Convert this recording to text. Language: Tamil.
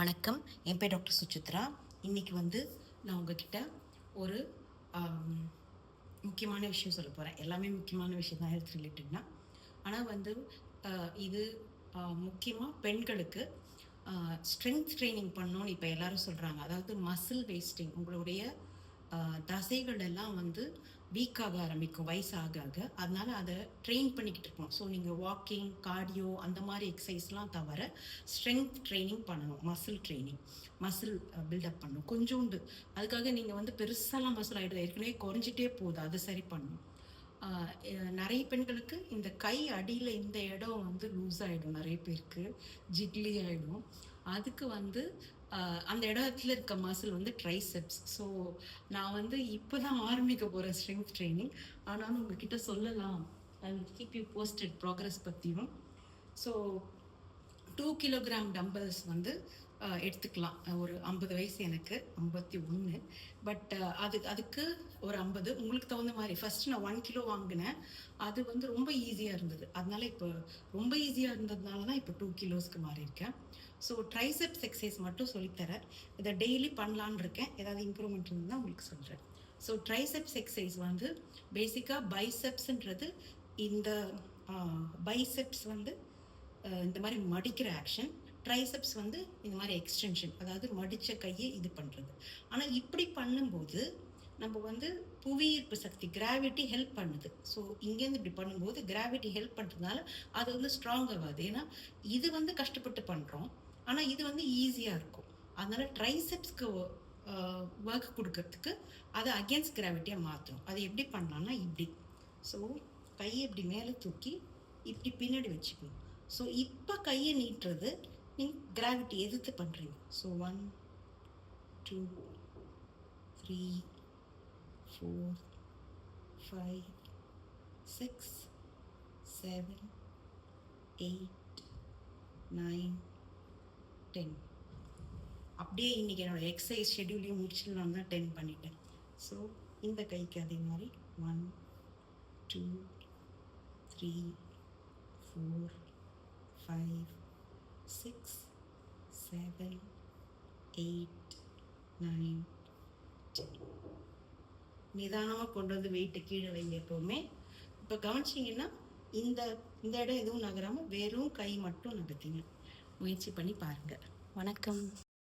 வணக்கம். என் பேர் டாக்டர் சுசித்ரா. இன்றைக்கி வந்து நான் உங்ககிட்ட ஒரு முக்கியமான விஷயம் சொல்ல போகிறேன் எல்லாமே முக்கியமான விஷயம் தான் ஹெல்த் ரிலேட்டட்னா ஆனால் வந்து இது முக்கியமாக பெண்களுக்கு ஸ்ட்ரென்த் ட்ரைனிங் பண்ணணும்னு இப்போ எல்லாரும் சொல்கிறாங்க அதாவது மசில் வேஸ்டிங் உங்களுடைய தசைகள் எல்லாம் வந்து வீக்காக ஆரம்பிக்கும் வயசு ஆக ஆக அதனால அதை ட்ரெயின் பண்ணிக்கிட்டு இருக்கணும் ஸோ நீங்கள் வாக்கிங் கார்டியோ அந்த மாதிரி எக்ஸசைஸ்லாம் தவிர ஸ்ட்ரென்த் ட்ரைனிங் பண்ணணும். Muscle training muscle build up பண்ணணும். கொஞ்சோண்டு. அதுக்காக நீங்கள் வந்து பெருசாலாம் மசில் ஆகிடுது ஏற்கனவே குறைஞ்சிட்டே போகுது. அதை சரி பண்ணணும். நிறைய பெண்களுக்கு இந்த கை அடியில் இந்த இடம் வந்து லூஸ் ஆகிடும் நிறைய பேருக்கு. ஜிக்லி ஆகிடும் அதுக்கு வந்து அந்த இடத்துல இருக்க மசில் வந்து ட்ரைசெப்ஸ் ஸோ நான் வந்து இப்போ தான் ஆரம்பிக்க போகிறேன் ஸ்ட்ரென்த் ட்ரைனிங் ஆனாலும் உங்ககிட்ட சொல்லலாம். I keep you posted progress பற்றியும் ஸோ டூ கிலோகிராம் டம்பல்ஸ் வந்து எடுத்துக்கலாம். ஒரு ஐம்பது வயசு எனக்கு ஐம்பத்தி ஒன்று பட் அது அதுக்கு ஒரு ஐம்பது. உங்களுக்கு தகுந்த மாதிரி. ஃபர்ஸ்ட் நான் ஒன் கிலோ வாங்கினேன். அது வந்து ரொம்ப ஈஸியாக இருந்தது. அதனால இப்போ ரொம்ப ஈஸியாக இருந்ததுனால தான் இப்போ டூ கிலோஸ்க்கு மாறியிருக்கேன். ஸோ ட்ரைசெப்ஸ் எக்ஸசைஸ் மட்டும் சொல்லித்தரேன். இதை டெய்லி பண்ணலான்னு இருக்கேன். ஏதாவது இம்ப்ரூவ்மெண்ட் இருந்தால் உங்களுக்கு சொல்கிறேன் ஸோ ட்ரைசெப்ஸ் எக்ஸசைஸ் வந்து பேசிக்காக பைசெப்ஸ்ன்றது இந்த பைசெப்ஸ் வந்து இந்த மாதிரி மடிக்கிற ஆக்ஷன் ட்ரைசெப்ஸ் வந்து இந்த மாதிரி எக்ஸ்டென்ஷன் அதாவது மடித்த கையை இது பண்ணுறது ஆனால் இப்படி பண்ணும்போது நம்ம வந்து புவியீர்ப்பு சக்தி கிராவிட்டி ஹெல்ப் பண்ணுது. ஸோ இங்கேருந்து இப்படி பண்ணும்போது கிராவிட்டி ஹெல்ப் பண்ணுறதுனால அது வந்து ஸ்ட்ராங் ஆகாது. ஏன்னா இது வந்து கஷ்டப்பட்டு பண்ணுறோம் ஆனால் இது வந்து ஈஸியாக இருக்கும். அதனால் ட்ரைசெப்ஸ்க்கு ஒர்க் கொடுக்கறதுக்கு அதை அகேன்ஸ்ட் கிராவிட்டியாக மாற்றும் அது எப்படி பண்ணலான்னா இப்படி. ஸோ கையை இப்படி மேலே தூக்கி இப்படி பின்னாடி வச்சுக்கணும். ஸோ இப்போ கையை நீட்டுறது கிராவிட்டி எதிர்த்து பண்ணுறீங்க so one two three four five six seven eight nine ten அப்படியே இன்றைக்கி என்னோட எக்ஸசைஸ் ஷெட்யூலையும் முடிச்சிடலாம் தான் டென் பண்ணிட்டேன். ஸோ இந்த கைக்கு அதே மாதிரி one two three four five six seven eight nine நிதானமாக கொண்டு வந்து வெயிட்டை கீழே வைங்க எப்போவுமே. இப்போ கவனிச்சிங்கன்னா இந்த இந்த இடம் எதுவும் நகராமல் வெறும் கை மட்டும் நகர்த்திங்க. முயற்சி பண்ணி பாருங்கள் வணக்கம்.